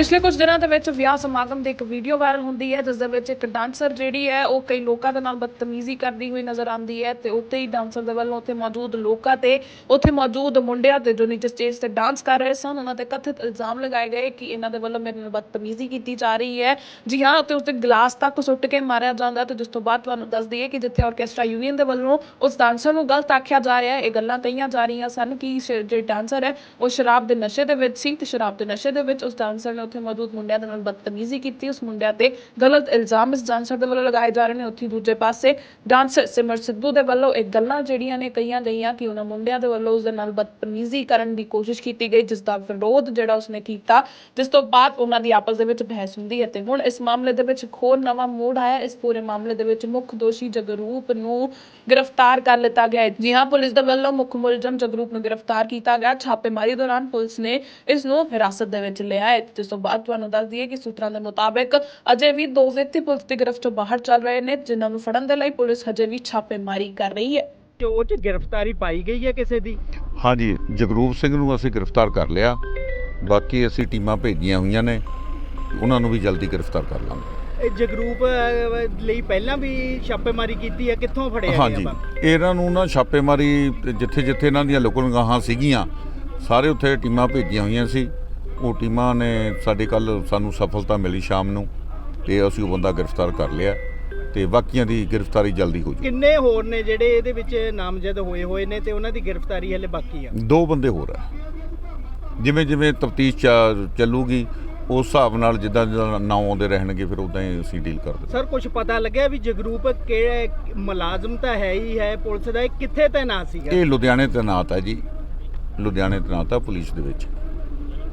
ਪਿਛਲੇ ਕੁਝ ਦਿਨਾਂ ਦੇ ਵਿੱਚ ਵਿਆਹ ਸਮਾਗਮ ਦੇ ਇੱਕ ਵੀਡੀਓ ਵਾਇਰਲ ਹੁੰਦੀ ਹੈ, ਜਿਸ ਦੇ ਵਿੱਚ ਇੱਕ ਡਾਂਸਰ ਜਿਹੜੀ ਹੈ, ਉਹ ਕਈ ਲੋਕਾਂ ਦੇ ਨਾਲ ਬਦਤਮੀਜ਼ੀ ਕਰਦੀ ਹੋਈ ਨਜ਼ਰ ਆਉਂਦੀ ਹੈ ਤੇ ਉੱਤੇ ਹੀ ਡਾਂਸਰ ਦੇ ਵੱਲੋਂ ਉੱਥੇ ਮੌਜੂਦ ਲੋਕਾਂ ਤੇ, ਉੱਥੇ ਮੌਜੂਦ ਮੁੰਡਿਆਂ ਤੇ ਜੋ ਨੀਚੇ ਸਟੇਜ ਤੇ ਡਾਂਸ ਕਰ ਰਹੇ ਸਨ, ਉਹਨਾਂ ਤੇ ਕਥਿਤ ਇਲਜ਼ਾਮ ਲਗਾਏ ਗਏ ਕਿ ਇਹਨਾਂ ਦੇ ਵੱਲੋਂ ਮੇਰੇ ਨਾਲ ਬਦਤਮੀਜ਼ੀ ਕੀਤੀ ਜਾ ਰਹੀ ਹੈ। ਜੀ ਹਾਂ ਤੇ ਉੱਤੇ ਗਲਾਸ ਤੱਕ ਸੁੱਟ ਕੇ ਮਾਰਿਆ ਜਾਂਦਾ ਤੇ ਜਿਸ ਤੋਂ ਬਾਅਦ ਤੁਹਾਨੂੰ ਦੱਸ ਦਈਏ ਕਿ ਜਿੱਥੇ ਆਰਕੈਸਟਰਾ ਯੂਨੀਅਨ ਦੇ ਵੱਲੋਂ ਉਸ ਡਾਂਸਰ ਨੂੰ ਗਲਤ ਆਖਿਆ ਜਾ ਰਿਹਾ ਹੈ, ਇਹ ਗੱਲਾਂ ਕਹੀਆਂ ਜਾ ਰਹੀਆਂ ਸਨ ਕਿ ਸ਼- ਜਿਹੜੀ ਡਾਂਸਰ ਹੈ, ਉਹ ਸ਼ਰਾਬ ਦੇ ਨਸ਼ੇ ਦੇ ਵਿੱਚ ਸੀ ਤੇ ਸ਼ਰਾਬ ਦੇ ਨਸ਼ੇ ਦੇ ਵਿੱਚ ਉਸ ਡਾਂਸਰ ਨੇ ਉੱਥੇ ਮੌਜੂਦ ਮੁੰਡਿਆਂ ਦੇ ਨਾਲ ਬਦਤਮੀਜ਼ੀ ਕੀਤੀ, ਉਸ ਮੁੰਡਿਆਂ ਤੇ ਗਲਤ ਇਲਜ਼ਾਮ, ਇਸ ਡਾਂਸਰ ਦੇ ਵੱਲੋਂ ਲਗਾਏ ਜਾ ਰਹੇ ਨੇ। ਉੱਥੇ ਦੂਜੇ ਪਾਸੇ ਡਾਂਸਰ ਸਿਮਰ ਸਿੱਧੂ ਦੇ ਵੱਲੋਂ ਇਹ ਗੱਲਾਂ ਜਿਹੜੀਆਂ ਨੇ ਕਹੀਆਂ ਗਈਆਂ ਕਿ ਉਹਨਾਂ ਮੁੰਡਿਆਂ ਦੇ ਵੱਲੋਂ ਉਸ ਦੇ ਨਾਲ ਬਦਤਮੀਜ਼ੀ ਕਰਨ ਦੀ ਕੋਸ਼ਿਸ਼ ਕੀਤੀ ਗਈ, ਜਿਸ ਦਾ ਵਿਰੋਧ ਜਿਹੜਾ ਉਸਨੇ ਕੀਤਾ, ਜਿਸ ਤੋਂ ਬਾਅਦ ਉਹਨਾਂ ਦੀ ਆਪਸ ਦੇ ਵਿੱਚ ਬਹਿਸ ਹੁੰਦੀ ਹੈ। ਤੇ ਹੁਣ ਇਸ ਮਾਮਲੇ ਦੇ ਵਿੱਚ ਇੱਕ ਹੋਰ ਨਵਾਂ ਮੋੜ ਆਇਆ। ਇਸ ਪੂਰੇ ਮਾਮਲੇ ਦੇ ਵਿੱਚ ਮੁੱਖ ਦੋਸ਼ੀ ਜਗਰੂਪ ਨੂੰ ਗ੍ਰਿਫਤਾਰ ਕਰ ਲਿੱਤਾ ਗਿਆ ਹੈ। ਜੀ ਹਾਂ, ਪੁਲਿਸ ਦੇ ਵੱਲੋਂ ਮੁੱਖ ਮੁਲਜ਼ਮ ਜਗਰੂਪ ਨੂੰ ਗ੍ਰਿਫਤਾਰ ਕੀਤਾ ਗਿਆ। ਛਾਪੇਮਾਰੀ ਦੌਰਾਨ ਪੁਲਿਸ ਨੇ ਇਸ ਨੂੰ ਹਿਰਾਸਤ ਦੇ ਵਿੱਚ ਲਿਆ ਹੈ। ਤੋਂ ਬਾਅਦ ਤੁਹਾਨੂੰ ਦੱਸ ਦਈਏ ਕਿ ਸੂਤਰਾਂ ਦੇ ਮੁਤਾਬਕ ਅਜੇ ਵੀ ਦੋ ਵਿਅਕਤੀ ਪੁਲਿਸ ਦੀ ਗ੍ਰਿਫਤ ਤੋਂ ਬਾਹਰ ਚੱਲ ਰਹੇ ਨੇ ਜਿਨ੍ਹਾਂ ਨੂੰ ਫੜਨ ਦੇ ਲਈ ਪੁਲਿਸ ਹਜੇ ਵੀ ਛਾਪੇਮਾਰੀ ਕਰ ਰਹੀ ਹੈ। ਤੇ ਉਹ ਚ ਗ੍ਰਿਫਤਾਰੀ ਪਾਈ ਗਈ ਹੈ ਕਿਸੇ ਦੀ? ਹਾਂਜੀ ਜਗਰੂਪ ਸਿੰਘ ਨੂੰ ਅਸੀਂ ਗ੍ਰਿਫਤਾਰ ਕਰ ਲਿਆ। ਬਾਕੀ ਅਸੀਂ ਟੀਮਾਂ ਭੇਜੀਆਂ ਹੋਈਆਂ ਨੇ ਉਹਨਾਂ ਨੂੰ ਵੀ ਜਲਦੀ ਗ੍ਰਿਫਤਾਰ ਕਰ ਲਾਂਗੇ। ਇਹ ਜਗਰੂਪ ਅਹ, ਲਈ ਪਹਿਲਾਂ ਵੀ ਛਾਪੇਮਾਰੀ ਕੀਤੀ ਹੈ ਕਿੱਥੋਂ ਫੜਿਆ ਹਾਂਜੀ ਗਿਆ ਇਹਨਾਂ ਨੂੰ ਨਾ ਛਾਪੇਮਾਰੀ ਜਿੱਥੇ ਜਿੱਥੇ ਇਹਨਾਂ ਦੀਆਂ ਲੁਕਣਗਾਹਾਂ ਸੀਗੀਆਂ ਸਾਰੇ ਉੱਥੇ ਟੀਮਾਂ ਭੇਜੀਆਂ ਹੋਈਆਂ ਸੀ। ਉਹ ਟੀਮਾਂ ਨੇ ਸਾਡੇ ਕੱਲ ਸਾਨੂੰ ਸਫਲਤਾ ਮਿਲੀ ਸ਼ਾਮ ਨੂੰ ਤੇ ਅਸੀਂ ਉਹ ਬੰਦਾ ਗ੍ਰਿਫਤਾਰ ਕਰ ਲਿਆ ਤੇ ਬਾਕੀਆਂ ਦੀ ਗ੍ਰਿਫਤਾਰੀ ਜਲਦੀ ਹੋ ਜੂ ਕਿੰਨੇ ਹੋਰ ਨੇ ਜਿਹੜੇ ਇਹਦੇ ਵਿੱਚ ਨਾਮਜ਼ਦ ਹੋਏ ਹੋਏ ਨੇ ਤੇ ਉਹਨਾਂ ਦੀ ਗ੍ਰਿਫਤਾਰੀ ਹਲੇ ਬਾਕੀ ਆ? ਦੋ ਬੰਦੇ ਹੋਰ ਆ। ਜਿਵੇਂ ਜਿਵੇਂ ਤਫਤੀਸ਼ ਚੱਲੂਗੀ ਉਸ ਹਿਸਾਬ ਨਾਲ ਜਿੱਦਾਂ ਜਿੱਦਾਂ ਨਾਂ ਆਉਂਦੇ ਰਹਿਣਗੇ ਫਿਰ ਉਦਾਂ ਹੀ ਅਸੀਂ ਡੀਲ ਕਰਦੇ ਸਰ ਕੁਝ ਪਤਾ ਲੱਗਿਆ ਵੀ ਜਗਰੂਪ ਕਿਹੜੇ ਮੁਲਾਜ਼ਮ ਤਾਂ ਹੈ ਹੀ ਹੈ ਪੁਲਿਸ ਦਾ ਇਹ ਕਿੱਥੇ ਤੈਨਾਤ ਸੀਗਾ? ਇਹ ਲੁਧਿਆਣੇ ਤੈਨਾਤ ਹੈ ਜੀ। ਲੁਧਿਆਣੇ ਤੈਨਾਤ ਹੈ ਪੁਲਿਸ ਦੇ ਵਿੱਚ।